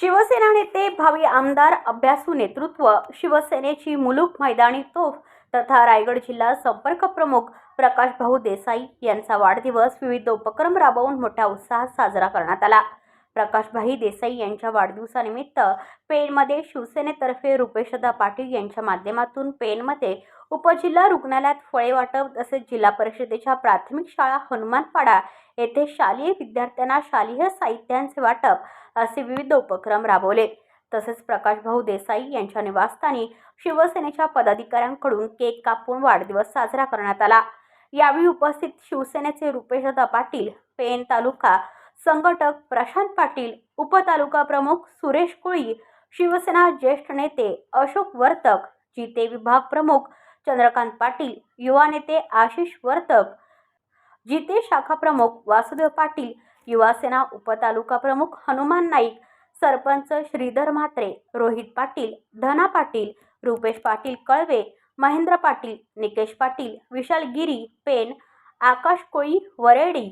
शिवसेना नेते भावी आमदार अभ्यासू नेतृत्व शिवसेनेची मुलूक मैदानी तोफ तथा रायगड जिल्हा संपर्क प्रमुख प्रकाश भाऊ देसाई यांचा वाढदिवस विविध उपक्रम राबवून मोठ्या उत्साहात साजरा करण्यात आला. प्रकाशभाई देसाई यांच्या वाढदिवसानिमित्त पेणमध्ये शिवसेनेतर्फे रुपेशदा पाटील यांच्या माध्यमातून पेणमध्ये उपजिल्हा रुग्णालयात फळे वाटप तसेच जिल्हा परिषदेच्या प्राथमिक शाळा हनुमानपाडा येथे शालेय विद्यार्थ्यांना शालेय साहित्यांचे वाटप असे विविध उपक्रम राबवले. तसेच प्रकाशभाऊ देसाई यांच्या निवासस्थानी शिवसेनेच्या पदाधिकाऱ्यांकडून केक कापून वाढदिवस साजरा करण्यात आला. यावेळी उपस्थित शिवसेनेचे रुपेशदा पाटील पेण तालुका संघटक प्रशांत पाटील उपतालुका प्रमुख सुरेश कोळी शिवसेना ज्येष्ठ नेते अशोक वर्तक जिते विभाग प्रमुख चंद्रकांत पाटील युवा नेते आशिष वर्तक जिते शाखा प्रमुख वासुदेव पाटील युवासेना उपतालुका प्रमुख हनुमान नाईक सरपंच श्रीधर म्हात्रे रोहित पाटील धना पाटील रुपेश पाटील कळवे महेंद्र पाटील निकेश पाटील विशाल गिरी पेन आकाश कोळी वरेडी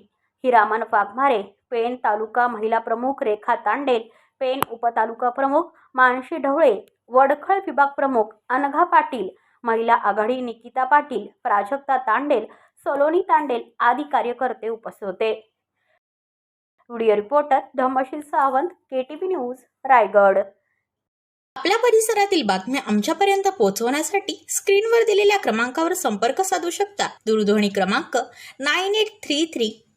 हिरामन वाघमारे पेण तालुका महिला प्रमुख रेखा तांडेल पेण उपतालुका प्रमुख मानशी ढवळे वडखळ विभाग प्रमुख अनघा पाटील महिला आघाडी निकिता पाटील प्राजक्ता तांडेल सलोनी तांडेल आदी कार्यकर्ते उपस्थित होते. Video reporter Dharmashil Sawant K T news Raigad. आपल्या परिसरातील बातम्या आमच्यापर्यंत पोहोचवण्यासाठी स्क्रीनवर दिलेल्या क्रमांकावर संपर्क साधू शकता. दूरध्वनी क्रमांक nine eight three three